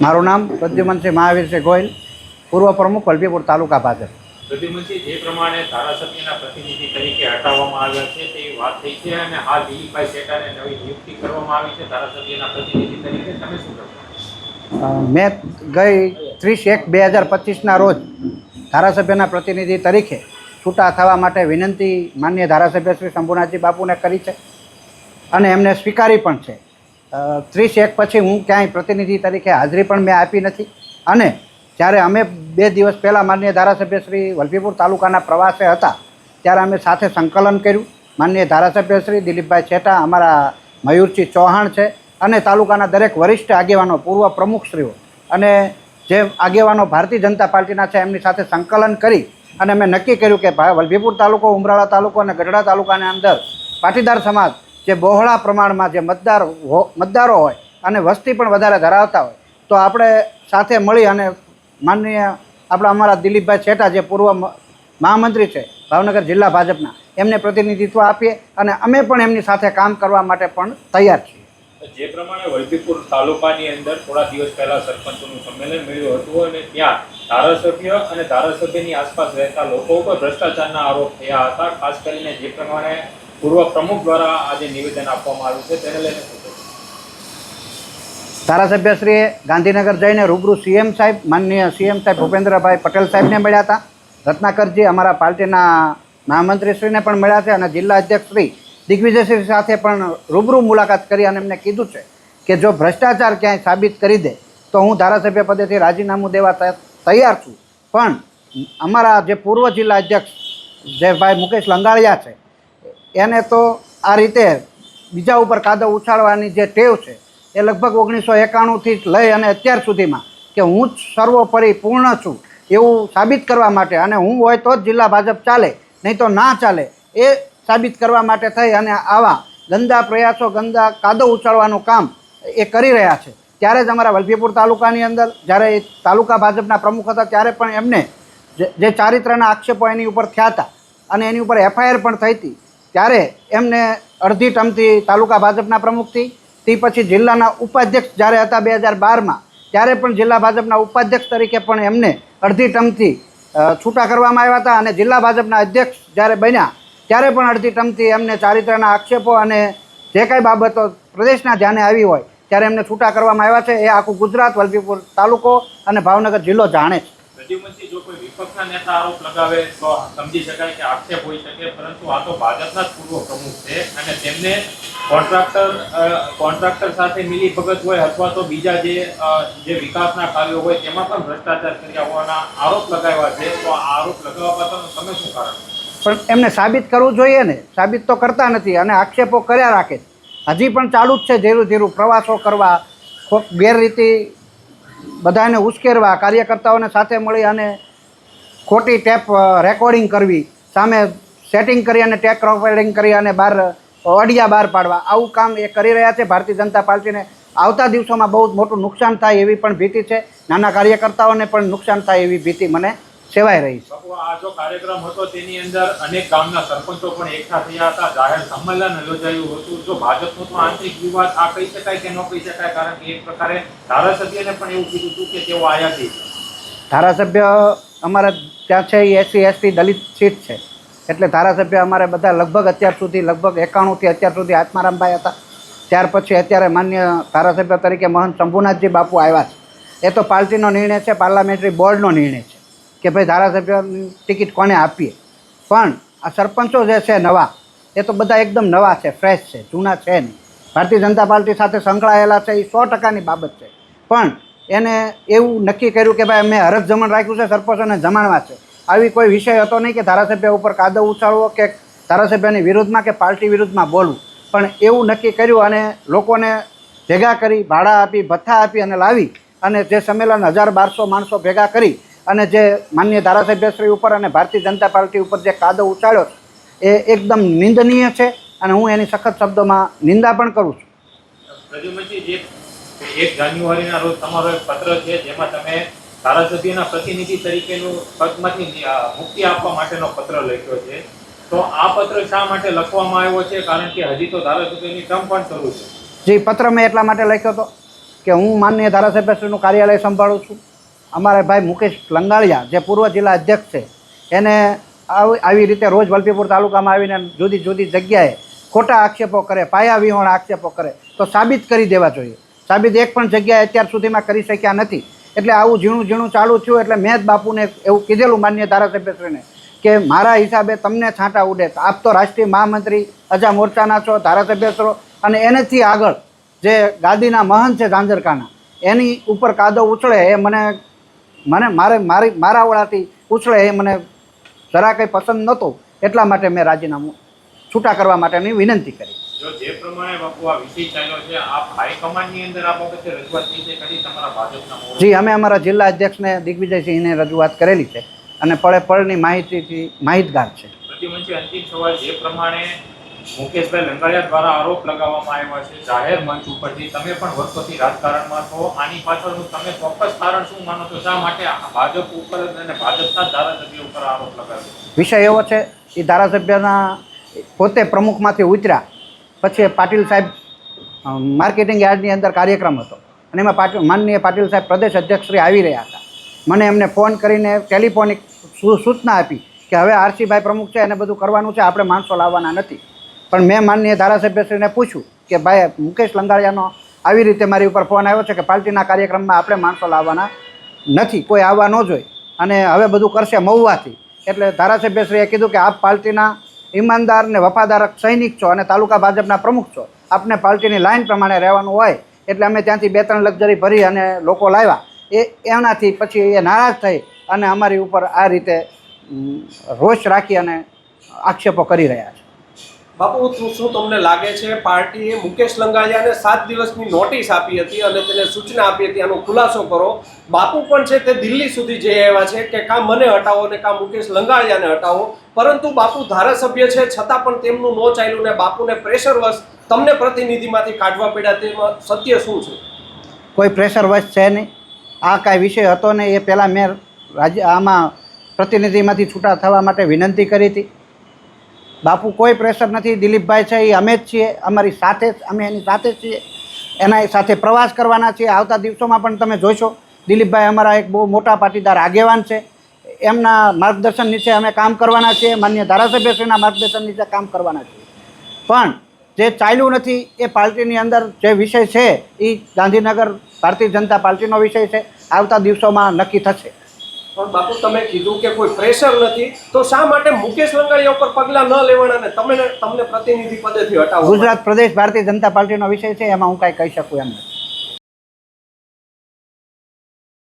મારું નામ પ્રદ્યુમનસિંહ મહાવીરસિંહ ગોયલ પૂર્વ પ્રમુખ વલભીપુર તાલુકા ભાજપ. પ્રદ્યુમનસિંહ જે પ્રમાણે ધારાસભ્યના પ્રતિનિધિ તરીકે હટાવવામાં આવ્યા છે તે વાત થઈ છે અને હાલ દિલીપભાઈ શેઠાને નવી નિયુક્તિ કરવામાં આવી છે ધારાસભ્યના પ્રતિનિધિ તરીકે. તમે શું મેં ગઈ ત્રીસ એક બે હજાર પચીસના રોજ ધારાસભ્યના પ્રતિનિધિ તરીકે છૂટા થવા માટે વિનંતી માન્ય ધારાસભ્ય શ્રી શંભુનાથજી બાપુને કરી છે અને એમને સ્વીકારી પણ છે. ત્રીસ એક પછી હું ક્યાંય પ્રતિનિધિ તરીકે હાજરી પણ મેં આપી નથી. અને જ્યારે અમે બે દિવસ પહેલાં માન્ય ધારાસભ્ય શ્રી વલભીપુર તાલુકાના પ્રવાસે હતા, ત્યારે અમે સાથે સંકલન કર્યું. માન્ય ધારાસભ્ય શ્રી દિલીપભાઈ છેટા અમારા મયુરસિંહ ચૌહાણ છે અને તાલુકાના દરેક વરિષ્ઠ આગેવાનો, પૂર્વ પ્રમુખશ્રીઓ અને જે આગેવાનો ભારતીય જનતા પાર્ટીના છે એમની સાથે સંકલન કરી અને મેં નક્કી કર્યું કે વલભીપુર તાલુકો, ઉમરાળા તાલુકો અને ગઢડા તાલુકાની અંદર પાટીદાર સમાજ જે બહોળા પ્રમાણમાં જે મતદાર મતદારો હોય અને વસ્તી પણ વધારે ધરાવતા હોય, તો આપણે સાથે મળી અને માનનીય આપણા અમારા દિલીપભાઈ છેટા જે પૂર્વ મહામંત્રી છે, ભાવનગર જિલ્લા ભાજપના, એમને પ્રતિનિધિત્વ આપીએ અને અમે પણ એમની સાથે કામ કરવા માટે પણ તૈયાર છીએ. જે પ્રમાણે વલભીપુર તાલુકાની અંદર થોડા દિવસ પહેલા સરપંચોનું સંમેલન મળ્યું હતું અને ત્યાં ધારાસભ્ય અને ધારાસભ્યની આસપાસ રહેતા લોકો ઉપર ભ્રષ્ટાચારના આરોપ થયા હતા. ખાસ કરીને જે પ્રમાણે પૂર્વ પ્રમુખ દ્વારા આજે નિવેદન આપવામાં આવ્યું છે, તેને લઈને ધારાસભ્યશ્રીએ ગાંધીનગર જઈને રૂબરૂ સીએમ સાહેબ, માનનીય સીએમ સાહેબ ભૂપેન્દ્રભાઈ પટેલ સાહેબને મળ્યા હતા. રત્નાકરજી અમારા પાર્ટીના મહામંત્રીશ્રીને પણ મળ્યા છે અને જિલ્લા અધ્યક્ષશ્રી દિગ્વિજયશ્રી સાથે પણ રૂબરૂ મુલાકાત કરી અને એમને કીધું છે કે જો ભ્રષ્ટાચાર ક્યાંય સાબિત કરી દે, તો હું ધારાસભ્ય પદેથી રાજીનામું દેવા તૈયાર છું. પણ અમારા જે પૂર્વ જિલ્લા અધ્યક્ષ જે ભાઈ મુકેશ લંગાળિયા છે એને તો આ રીતે બીજા ઉપર કાદવ ઉછાળવાની જે ટેવ છે, એ લગભગ ઓગણીસો એકાણુંથી લઈ અને અત્યાર સુધીમાં કે હું જ સર્વોપરી પૂર્ણ છું એવું સાબિત કરવા માટે અને હું હોય તો જ જિલ્લા ભાજપ ચાલે, નહીં તો ના ચાલે, એ સાબિત કરવા માટે થઈ અને આવા ગંદા પ્રયાસો, ગંદા કાદવ ઉછાળવાનું કામ એ કરી રહ્યા છે. ત્યારે જ અમારા વલભીપુર તાલુકાની અંદર, જ્યારે એ તાલુકા ભાજપના પ્રમુખ હતા, ત્યારે પણ એમને જે ચારિત્રના આક્ષેપો એની ઉપર થયા હતા અને એની ઉપર એફઆઈઆર પણ થઈ હતી. ત્યારે એમને અડધી ટમથી તાલુકા ભાજપના પ્રમુખથી, તે પછી જિલ્લાના ઉપાધ્યક્ષ જ્યારે હતા બે હજાર બારમાં, ત્યારે પણ જિલ્લા ભાજપના ઉપાધ્યક્ષ તરીકે પણ એમને અડધી ટમથી છૂટા કરવામાં આવ્યા હતા અને જિલ્લા ભાજપના અધ્યક્ષ જ્યારે બન્યા, ત્યારે પણ અડધી ટમથી એમને ચારિત્રના આક્ષેપો અને જે કાંઈ બાબતો પ્રદેશના ધ્યાને આવી હોય, ત્યારે એમને છૂટા કરવામાં આવ્યા છે. એ આખું ગુજરાત વલભીપુર તાલુકો અને ભાવનગર જિલ્લો જાણે છે. પ્રદ્યુમનસિંહ જો કોઈ વિપક્ષના નેતા આરોપ લગાવે, તો સમજી શકાય કે આક્ષેપ હોઈ શકે, પરંતુ આ તો ભાજપના જ પૂર્વ પ્રમુખ છે અને તેમને કોન્ટ્રાક્ટર કોન્ટ્રાક્ટર સાથે મિલી ભગત હોય અથવા તો બીજા જે જે વિકાસના કાર્યો હોય તેમાં પણ ભ્રષ્ટાચાર કર્યા હોવાના આરોપ લગાવ્યા છે, તો આ આરોપ લગાવવા પાછળનું તમે શું કારણ? પણ એમને સાબિત કરવું જોઈએ ને. સાબિત તો કરતા નથી અને આક્ષેપો કર્યા રાખે હજી પણ ચાલુ જ છે ધીરું ધીરું પ્રવાસો કરવા ગેરરીતિ બધાને ઉશ્કેરવા કાર્યકર્તાઓને સાથે મળી અને ખોટી ટેપ રેકોર્ડિંગ કરવી, સામે સેટિંગ કરી અને ટેપ રેકોર્ડિંગ કરી અને બહાર ઓડિયા બહાર પાડવા. આવું કામ એ કરી રહ્યા છે. ભારતીય જનતા પાર્ટીને આવતા દિવસોમાં બહુ મોટું નુકસાન થાય એવી પણ ભીતિ છે. નાના કાર્યકર્તાઓને પણ નુકસાન થાય એવી ભીતિ મને સેવાઈ રહી છે. આ જો કાર્યક્રમ હતો તેની અંદર અનેક ગામના સરપંચો પણ એકઠા થયા હતા. જાહેર સંમેલન યોજાયું હતું. જો ભાજપનો તો આંતરિક વિવાદ આ કહી શકાય કે ન કહી શકાય કારણ કે એક પ્રકારે ધારાસભ્યને પણ એવું કીધું હતું કે તેઓ આયાતી છે. ધારાસભ્ય અમારા ત્યાં છે એ એસસી એસટી દલિત સીટ છે. એટલે ધારાસભ્ય અમારે બધા લગભગ અત્યાર સુધી લગભગ એકાણુંથી અત્યાર સુધી આત્મારામભાઈ હતા. ત્યાર પછી અત્યારે માન્ય ધારાસભ્ય તરીકે મહંત શંભુનાથજી બાપુ આવ્યા છે. એ તો પાર્ટીનો નિર્ણય છે પાર્લામેન્ટરી બોર્ડનો નિર્ણય છે. કે ભાઈ ધારાસભ્યની ટિકિટ કોને આપીએ? પણ આ સરપંચો જે છે નવા, એ તો બધા એકદમ નવા છે ફ્રેશ છે, જૂના છે નહીં. ભારતીય જનતા પાર્ટી સાથે સંકળાયેલા છે, એ સો ટકાની બાબત છે. પણ એને એવું નક્કી કર્યું કે ભાઈ, અમે હરજ જમણ રાખ્યું છે સરપંચોને જમાણવા છે. આવી કોઈ વિષય હતો નહીં કે ધારાસભ્ય ઉપર કાદવ ઉછાળવો કે ધારાસભ્યની વિરુદ્ધમાં કે પાર્ટી વિરુદ્ધમાં બોલવું. પણ એવું નક્કી કર્યું અને લોકોને ભેગા કરી, ભાડા આપી, ભથ્થા આપી અને લાવી અને જે સંમેલન હજાર બારસો માણસો ભેગા કરી અને જે માન્ય ધારાસભ્યશ્રી ઉપર અને ભારતીય જનતા પાર્ટી ઉપર જે કાદો ઉછાળ્યો છે એ એકદમ નિંદનીય છે અને હું એની સખત શબ્દોમાં નિંદા પણ કરું છું. એક જાન્યુઆરીના રોજ તમારો એક પત્ર છે જેમાં તમે ધારાસભ્યના પ્રતિનિધિ તરીકેનું પદમાંથી મુક્તિ આપવા માટેનો પત્ર લખ્યો છે. તો આ પત્ર શા માટે લખવામાં આવ્યો છે? કારણ કે હજી તો ધારાસભ્યની ટર્મ પણ શરૂ છે. જે પત્ર મેં એટલા માટે લખ્યો હતો કે હું માન્ય ધારાસભ્યશ્રીનું કાર્યાલય સંભાળું છું. અમારા ભાઈ મુકેશ લંગાળિયા, જે પૂર્વ જિલ્લા અધ્યક્ષ છે, એને આવી રીતે રોજ વલભીપુર તાલુકામાં આવીને જુદી જુદી જગ્યાએ ખોટા આક્ષેપો કરે, પાયા વિહોણ આક્ષેપો કરે, તો સાબિત કરી દેવા જોઈએ. સાબિત એક પણ જગ્યાએ અત્યાર સુધીમાં કરી શક્યા નથી. એટલે આવું ઝીણું ઝીણું ચાલુ થયું, એટલે મેં જ બાપુને એવું કીધેલું માન્ય ધારાસભ્યશ્રીને કે, મારા હિસાબે તમને છાંટા ઉડે આપ તો રાષ્ટ્રીય મહામંત્રી, અજા મોરચાના છો ધારાસભ્ય છો અને એનેથી આગળ જે ગાદીના મહંત છે ઝાંઝરકાના, એની ઉપર કાદવ ઉછળે, એ મને મને મારે મારી મારા વડાથી ઉછળે એ મને જરા કંઈ પસંદ નહોતો એટલા માટે મેં રાજીનામું છૂટા કરવા માટેની વિનંતી કરી. જો જે પ્રમાણે બાપુ આ વિષય ચાલ્યો છે આપ હાઈકમાન્ડની અંદર આ બાબતે રજૂઆત નીચે કરી તમારા ભાજપના જી અમે અમારા જિલ્લા અધ્યક્ષને દિગ્વિજયસિંહને રજૂઆત કરેલી છે અને પળે પળની માહિતીથી માહિતગાર છે. પ્રતિમંત્રી અંતિમ સવાલ જે પ્રમાણે મુકેશભાઈ લંગાડિયા દ્વારા આરોપ લગાવવામાં આવ્યો છે. જાહેર મંચ ઉપરથી તમે પણ વર્ષોથી રાજકારણમાં છો. આની પાછળનું તમે ચોક્કસ કારણ શું માનો છો? શા માટે ભાજપ ઉપર અને ભાજપના ધારાસભ્ય ઉપર આરોપ લગાવ્યો? વિષય એવો છે એ ધારાસભ્યના પોતે પ્રમુખમાંથી ઉતર્યા. પછી પાટીલ સાહેબ માર્કેટિંગ યાર્ડની અંદર કાર્યક્રમ હતો. અને એમાં પાટીલ માનનીય પાટીલ સાહેબ પ્રદેશ અધ્યક્ષશ્રી આવી રહ્યા હતા. મને એમને ફોન કરીને ટેલિફોનિક સૂચના આપી કે હવે આરસીભાઈ પ્રમુખ છે, એને બધું કરવાનું છે, આપણે માણસો લાવવાના નથી. પણ મેં માનનીય ધારાસભ્યશ્રીને પૂછ્યું કે, ભાઈ, મુકેશ લંગાડિયાનો આવી રીતે મારી ઉપર ફોન આવ્યો છે કે પાર્ટીના કાર્યક્રમમાં આપણે માણસો લાવવાના નથી, કોઈ આવવા ન જોઈએ. અને હવે બધું કરશે મહુવાથી. એટલે ધારાસભ્યશ્રીએ કીધું કે, આપ પાર્ટીના ઈમાનદાર ને વફાદાર સૈનિક છો અને તાલુકા ભાજપના પ્રમુખ છો. આપને પાર્ટીની લાઈન પ્રમાણે રહેવાનું હોય. એટલે અમે ત્યાંથી બે ત્રણ લક્ઝરી ભરી અને લોકો લાવ્યા. એ એનાથી પછી એ નારાજ થઈ અને અમારી ઉપર આ રીતે રોષ રાખી અને આક્ષેપો કરી રહ્યા છે. બાપુ, શું તમને લાગે છે પાર્ટીએ મુકેશ લંગાડિયાને સાત દિવસની નોટિસ આપી હતી અને તેને સૂચના આપી હતી? આનો ખુલાસો કરો. બાપુ પણ છે તે દિલ્હી સુધી જઈ આવ્યા છે કે કાં મને હટાવો ને કાં મુકેશ લંગાડિયાને હટાવો. પરંતુ બાપુ ધારાસભ્ય છે, છતાં પણ તેમનું નો ચાલ્યું ને બાપુને પ્રેશર વશ તમને પ્રતિનિધિમાંથી કાઢવા પડ્યા તેમાં સત્ય શું છે? કોઈ પ્રેશર વશ છે નહીં. આ કાંઈ વિષય હતો ને એ પહેલાં મેં રાજ્ય આમાં પ્રતિનિધિમાંથી છૂટા થવા માટે વિનંતી કરી હતી. બાપુ કોઈ પ્રેશર નથી. દિલીપભાઈ છે એ અમે જ છીએ. અમારી સાથે અમે એની સાથે છીએ. એના સાથે પ્રવાસ કરવાના છીએ. આવતા દિવસોમાં પણ તમે જોશો, દિલીપભાઈ અમારા એક બહુ મોટા પાટીદાર આગેવાન છે. એમના માર્ગદર્શન નીચે અમે કામ કરવાના છીએ. માન્ય ધારાસભ્યશ્રીના માર્ગદર્શન નીચે કામ કરવાના છીએ. પણ જે ચાલ્યું નથી, એ પાર્ટીની અંદર જે વિષય છે એ ગાંધીનગર ભારતીય જનતા પાર્ટીનો વિષય છે. આવતા દિવસોમાં નક્કી થશે. પણ બાપુ, તમે કીધું કે કોઈ પ્રેશર નથી, તો શા માટે મુકેશ લંગાડિયા ઉપર પગલાં ન લેવાના ને તમે તમને પ્રતિનિધિ પદેથી હટાવો ગુજરાત, પ્રદેશ, ભારતીય જનતા પાર્ટીનો વિષય છે, એમાં હું કાંઈ કહી શકું એમ નથી.